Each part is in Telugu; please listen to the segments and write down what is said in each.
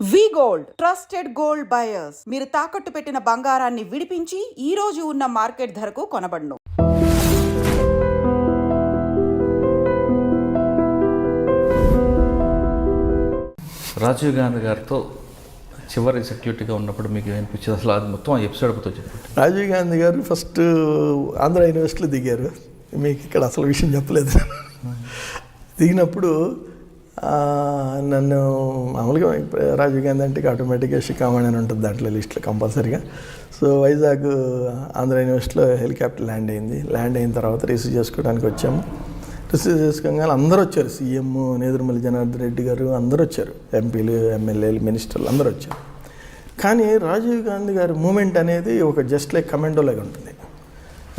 We gold trusted gold buyers. మీరు తాకట్టు పెట్టిన బంగారాన్ని విడిపించి ఈ రోజు ఉన్న మార్కెట్ ధరకు కొనబడును. రాజీవ్ గాంధీ గారితో చివరి సెక్యూరిటీగా ఉన్నప్పుడు మీకు ఏమనిపించింది? అసలు అది మొత్తం ఆ చెప్పండి. రాజీవ్ గాంధీ గారు ఫస్ట్ ఆంధ్ర యూనివర్సిటీలో దిగారు. మీకు ఇక్కడ అసలు విషయం చెప్పలేదు. దిగినప్పుడు నన్ను మామూలుగా రాజీవ్ గాంధీ అంటే ఆటోమేటిక్గా షికామణి అని ఉంటుంది దాంట్లో లిస్ట్లో కంపల్సరీగా. సో వైజాగ్ ఆంధ్ర యూనివర్సిటీలో హెలికాప్టర్ ల్యాండ్ అయింది. ల్యాండ్ అయిన తర్వాత రిసీవ్ చేసుకోవడానికి వచ్చాము. రిసీవ్ చేసుకోగానే అందరూ వచ్చారు. సీఎం నేదురుమల్లి జనార్దన్ రెడ్డి గారు అందరూ వచ్చారు. ఎంపీలు ఎమ్మెల్యేలు మినిస్టర్లు అందరూ వచ్చారు. కానీ రాజీవ్ గాంధీ గారి మూమెంట్ అనేది ఒక జస్ట్ లైక్ కమెండో లాగా ఉంటుంది.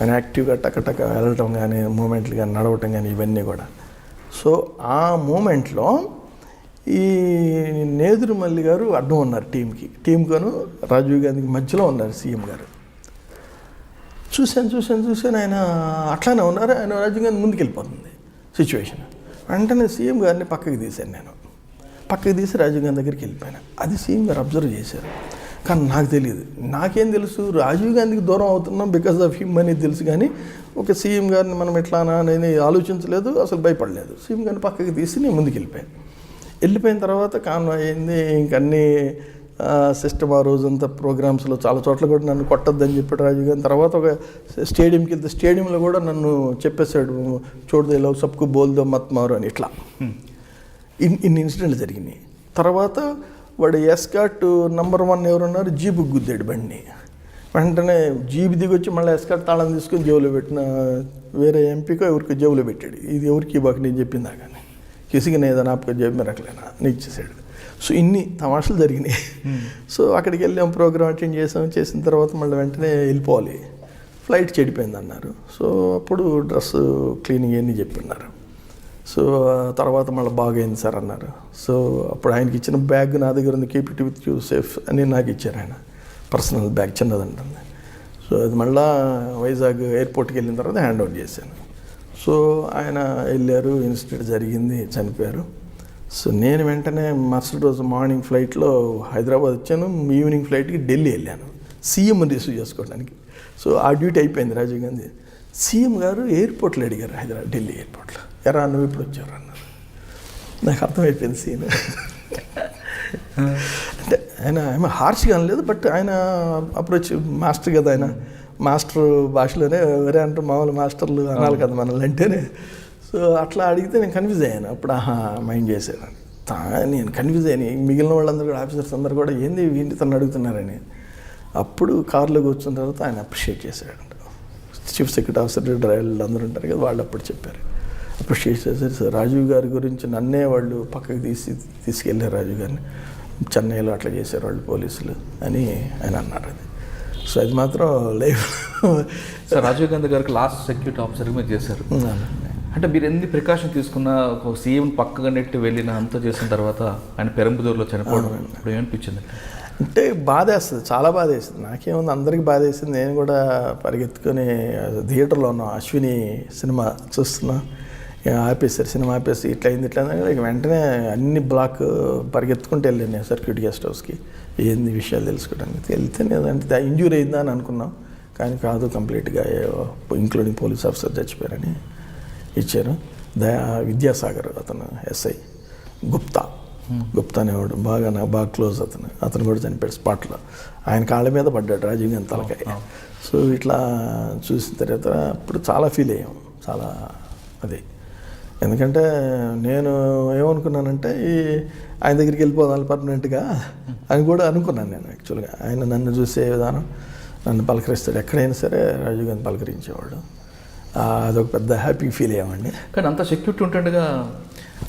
ఆయన యాక్టివ్గా టకటక వెళ్ళటం కానీ మూమెంట్లు కానీ నడవటం కానీ ఇవన్నీ కూడా. సో ఆ మూమెంట్లో ఈ నేదురుమల్లి గారు అడ్డం ఉన్నారు టీంకి. టీంకను రాజీవ్ గాంధీకి మధ్యలో ఉన్నారు సీఎం గారు. చూశాను చూశాను చూశాను. ఆయన అట్లానే ఉన్నారు. ఆయన రాజీవ్ గాంధీ ముందుకు వెళ్ళిపోతుంది సిచ్యువేషన్. వెంటనే సీఎం గారిని పక్కకి తీశాను నేను. పక్కకి తీసి రాజీవ్ గాంధీ దగ్గరికి వెళ్ళిపోయాను. అది సీఎం గారు అబ్జర్వ్ చేశారు. కానీ నాకు తెలియదు. నాకేం తెలుసు? రాజీవ్ గాంధీకి దూరం అవుతున్నాం బికాస్ ఆఫ్ హిమ్ అనేది తెలుసు కానీ ఒక సీఎం గారిని మనం ఎట్లానా అనేది ఆలోచించలేదు అసలు భయపడలేదు. సీఎం గారిని పక్కకి తీసి నేను ముందుకు వెళ్ళిపోయాను. వెళ్ళిపోయిన తర్వాత కాన్వాయ్ అయింది ఇంకన్నీ సిస్టమ్ ఆ రోజంతా ప్రోగ్రామ్స్లో చాలా చోట్ల కూడా నన్ను కొట్టద్దని చెప్పాడు రాజు గారి. తర్వాత ఒక స్టేడియంకి వెళ్తే స్టేడియంలో కూడా నన్ను చెప్పేశాడు చూడదు ఇలా సబ్కు బోల్దో మత్ మారు అని ఇట్లా. ఇన్ ఇన్ని ఇన్సిడెంట్లు జరిగినాయి. తర్వాత వాడు ఎస్కాట్ నంబర్ వన్ ఎవరున్నారు? జీబు గుద్దాడు బండిని వెంటనే జీబు దిగి వచ్చి మళ్ళీ ఎస్కాట్ తాళం తీసుకొని జేబులో పెట్టిన వేరే ఎంపీకో ఎవరికి జేబులో పెట్టాడు. ఇది ఎవరికి ఇవ్వక? నేను చెప్పిందా కానీ కిసిగిన ఏదైనా ఆపుకో జేబు మీద రకలేనా? అని ఇచ్చేసాడు సో ఇన్ని తమాషలు జరిగినాయి. సో అక్కడికి వెళ్ళాం ప్రోగ్రామ్ అటెండ్ చేసాం చేసిన తర్వాత మళ్ళీ వెంటనే వెళ్ళిపోవాలి. ఫ్లైట్ చెడిపోయింది అన్నారు సో అప్పుడు డ్రెస్ క్లీనింగ్ అన్నీ చెప్పిన్నారు. సో తర్వాత మళ్ళీ బాగైంది సార్ అన్నారు. సో అప్పుడు ఆయనకి ఇచ్చిన బ్యాగ్ నా దగ్గర ఉంది keep it with you safe అని నాకు ఇచ్చారు ఆయన. పర్సనల్ బ్యాగ్ చిన్నదంటుంది సో అది మళ్ళా వైజాగ్ ఎయిర్పోర్ట్కి వెళ్ళిన తర్వాత హ్యాండ్ అవుట్ చేశాను. సో ఆయన వెళ్ళారు ఇన్సిడెంట్ జరిగింది చనిపోయారు. సో నేను వెంటనే మరుసటి రోజు మార్నింగ్ ఫ్లైట్లో హైదరాబాద్ వచ్చాను ఈవినింగ్ ఫ్లైట్కి ఢిల్లీ వెళ్ళాను. సీఎం రిసీవ్ చేసుకోవడానికి. సో ఆ డ్యూటీ అయిపోయింది రాజీవ్ గాంధీ. సీఎం గారు ఎయిర్పోర్ట్లో అడిగారు హైదరాబాద్ ఢిల్లీ ఎయిర్పోర్ట్లో. ఎరా నువ్వు ఇప్పుడు వచ్చారు అన్నారు. నాకు అర్థమైపోయింది సీన్. అంటే ఆయన ఏమో హార్ష్గా అనలేదు బట్ ఆయన అప్రోచ్ మాస్టర్ కదా ఆయన. మాస్టర్ భాషలోనే వేరే అంటారు మామూలు మాస్టర్లు అనాలి కదా మనల్ని అంటేనే. సో అట్లా అడిగితే నేను కన్ఫ్యూజ్ అయ్యాను. అప్పుడు ఆహా మైండ్ చేశాను తా నేను కన్ఫ్యూజ్ అయ్యాను. మిగిలిన వాళ్ళందరూ కూడా ఆఫీసర్స్ అందరూ కూడా ఏంది ఏంటి తను అడుగుతున్నారని? అప్పుడు కారులో కూర్చున్న తర్వాత ఆయన అప్రిషియేట్ చేశాడు చీఫ్ సెక్రటరీ ఆఫీసర్ డ్రైవర్లు అందరూ ఉంటారు కదా వాళ్ళు అప్పుడు చెప్పారు. అప్రిషియేట్ చేశారు సార్ రాజీవ్ గారి గురించి నన్నే వాళ్ళు పక్కకి తీసి తీసుకెళ్ళారు రాజీవ్ గారిని. చెన్నైలో అట్లా చేశారు వాళ్ళు పోలీసులు అని ఆయన అన్నారు అది. సో అది మాత్రం లైఫ్ సార్ రాజీవ్ గాంధీ గారికి లాస్ట్ సెక్యూరిటీ ఆఫీసర్గా మీరు చేశారు. అంటే మీరు ఎన్ని ప్రికాషన్ తీసుకున్నా ఒక సీఎం పక్కగా నెట్టి వెళ్ళిన అంతా చేసిన తర్వాత ఆయన పెరంబుదూరులో చనిపోవడం ఇప్పుడు ఏమనిపించింది అంటే బాధేస్తుంది చాలా బాధేస్తుంది నాకేముంది? అందరికీ బాధేసింది నేను కూడా పరిగెత్తుకొని థియేటర్లో ఉన్నాం అశ్విని సినిమా చూస్తున్నా. ఇక ఆపేశారు? సినిమా ఆపేసి ఇట్లా అయింది ఇట్లా ఇక వెంటనే అన్ని బ్లాక్ పరిగెత్తుకుంటూ వెళ్ళాను నేను సర్క్యూట్ గెస్ట్ హౌస్కి. ఏంది విషయాలు తెలుసుకోవడానికి? వెళ్తే నేను అంటే ఇంజూరీ అయిందా అని అనుకున్నాం. కానీ కాదు కంప్లీట్గా ఇంక్లూడింగ్ పోలీస్ ఆఫీసర్ చచ్చిపోయారని ఇచ్చారు. దయా విద్యాసాగర్ అతను ఎస్ఐ గుప్తా. గుప్తా అనేవాడు బాగా నాకు బాగా క్లోజ్ అతను. అతను కూడా చనిపోయాడు స్పాట్లో. ఆయన కాళ్ళ మీద పడ్డాడు రాజీవ్ గాంధీ తలకాయ. సో ఇట్లా చూసిన తర్వాత అప్పుడు చాలా ఫీల్ అయ్యాం. చాలా అది. ఎందుకంటే నేను ఏమనుకున్నానంటే ఈ ఆయన దగ్గరికి వెళ్ళిపోదాం పర్మనెంట్గా అని కూడా అనుకున్నాను నేను యాక్చువల్గా. ఆయన నన్ను చూసే విధానం నన్ను పలకరిస్తాడు. ఎక్కడైనా సరే రాజీవ్ గాంధీ పలకరించేవాడు. అదొక పెద్ద హ్యాపీ ఫీల్ అయ్యామండి కానీ అంత సెక్యూరిటీ ఉంటుండగా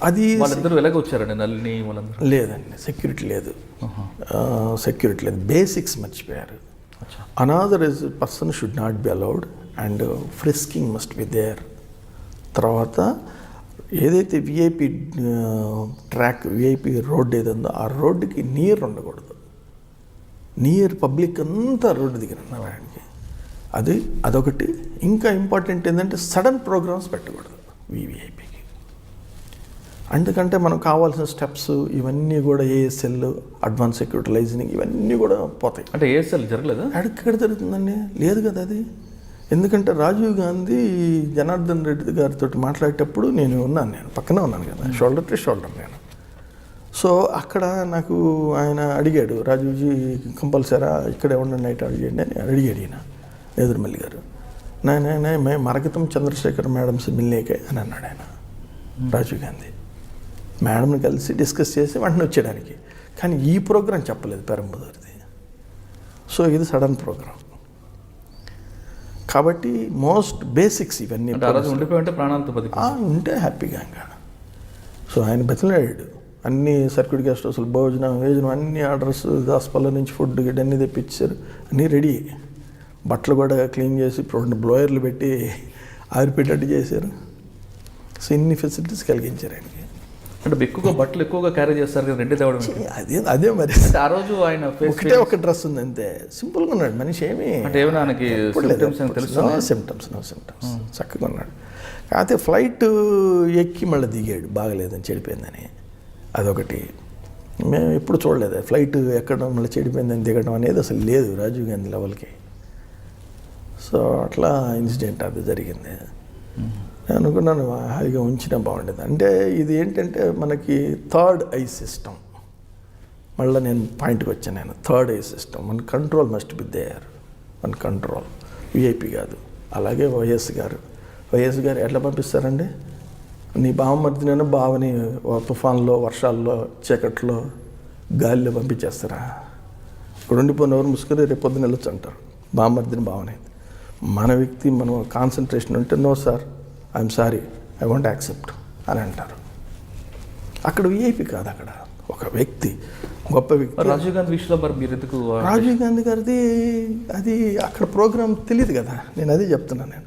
అది వాళ్ళిద్దరూ ఎలాగ వచ్చారండి నల్లిని వాళ్ళందరూ? లేదండి. సెక్యూరిటీ లేదు. సెక్యూరిటీ లేదు. బేసిక్స్ మర్చిపోయారు. Another is person should not be allowed and frisking must be there తర్వాత ఏదైతే విఐపి ట్రాక్ విఐపి రోడ్ ఏదందో ఆ రోడ్డుకి నియర్ ఉండకూడదు. నియర్ పబ్లిక్ అంతా రోడ్డు దగ్గర ఉన్నారు ఆయనకి అది అదొకటి. ఇంకా ఇంపార్టెంట్ ఏంటంటే సడన్ ప్రోగ్రామ్స్ పెట్టకూడదు వివిఐపికి అందుకంటే మనకు కావాల్సిన స్టెప్స్ ఇవన్నీ కూడా ఏఎస్ఎల్ అడ్వాన్స్ సెక్యూరిటీ లైజనింగ్ ఇవన్నీ కూడా పోతాయి. అంటే ఏఎస్ఎల్ జరగలేదా? ఎక్కడ జరుగుతుందండి? లేదు కదా అది. ఎందుకంటే రాజీవ్ గాంధీ జనార్దన్ రెడ్డి గారితో మాట్లాడేటప్పుడు నేను ఉన్నాను నేను పక్కనే ఉన్నాను కదా షోల్డర్ టు షోల్డర్ నేను. సో అక్కడ నాకు ఆయన అడిగాడు రాజీవ్జీ కంపల్సరా ఇక్కడే ఉండండి నైట్ అడిగండి అని అడిగాడు ఈయన ఎదురుమల్లి గారు. నాయన మే మరగతం చంద్రశేఖర్ మేడం సి మిల్లేకే అని అన్నాడు ఆయన రాజీవ్ గాంధీ. మేడంని కలిసి డిస్కస్ చేసి వెంటనే వచ్చేయడానికి. కానీ ఈ ప్రోగ్రాం చెప్పలేదు పెరంబుదర్ది. సో ఇది సడన్ ప్రోగ్రాం. కాబట్టి మోస్ట్ బేసిక్స్ ఇవన్నీ అంటే ఆ రోజు ఉండిపోయి ఉంటే ప్రాణాలతో ఉంటే హ్యాపీగా ఇంకా సో ఆయన బతిలాడాడు అన్ని సర్క్యూట్ గెస్ట్ హౌస్లు భోజనం వేజనం అన్ని ఆర్డర్స్ హాస్పిటల్ నుంచి ఫుడ్ గిడ్ అన్నీ తెప్పించారు. అన్నీ రెడీ. బట్టలు కూడా క్లీన్ చేసి రెండు బ్లోయర్లు పెట్టి ఆరిపెట్టేట్టు చేశారు. సో ఇన్ని ఫెసిలిటీస్ కలిగించారు ఆయనకి. అంటే ఎక్కువగా బట్టలు ఎక్కువగా క్యారీ చేస్తారు కదా రెండే తేవడం? అదే అదే మరి. అంటే ఆ రోజు ఆయన ఒకటే ఒక డ్రెస్ ఉంది అంతే. సింపుల్గా ఉన్నాడు మనిషి ఏమీ అంటే ఏమైనా ఆయనకి తెలుసు సిమ్టమ్స్ నో సిమ్టమ్స్ చక్కగా ఉన్నాడు. కాకపోతే ఫ్లైట్ ఎక్కి మళ్ళీ దిగాడు. బాగలేదని చెడిపోయిందని. అదొకటి. మేము ఎప్పుడు చూడలేదు. ఫ్లైట్ ఎక్కడం మళ్ళీ చెడిపోయిందని దిగడం అనేది అసలు లేదు రాజీవ్ గాంధీ లెవెల్కి సో అట్లా ఇన్సిడెంట్ అది జరిగింది. నేను అనుకున్నాను హాయిగా ఉంచినా బాగుండేది. అంటే ఇది ఏంటంటే మనకి థర్డ్ ఐ సిస్టమ్ మళ్ళీ నేను పాయింట్కి వచ్చాను నేను. థర్డ్ ఐ సిస్టమ్ మన కంట్రోల్ మస్ట్ బి దేర్. మన కంట్రోల్. విఐపి కాదు. అలాగే వైఎస్ గారు. వైఎస్ గారు ఎట్లా పంపిస్తారండి? నీ బావమర్దినైనా బావని తుఫాన్లో వర్షాల్లో చీకట్లో గాలిలో పంపించేస్తారా? ఇక్కడ ఉండిపోయిన ఎవరు ముసుకొని రేపు పొద్దున వెళ్ళొచ్చు అంటారు. బావమర్దిని బావనే. మన వ్యక్తి మనం కాన్సన్ట్రేషన్ ఉంటే no sir. I'm sorry I want accept అని అంటారు. అక్కడ విఐపి కాదు అక్కడ. ఒక వ్యక్తి గొప్ప వ్యక్తి. రాజీవ్ గాంధీ విషయంలో మరి మీరు ఎందుకు రాజీవ్ గాంధీ గారిది అది అక్కడ ప్రోగ్రామ్ తెలియదు కదా. నేను అదే చెప్తున్నాను నేను.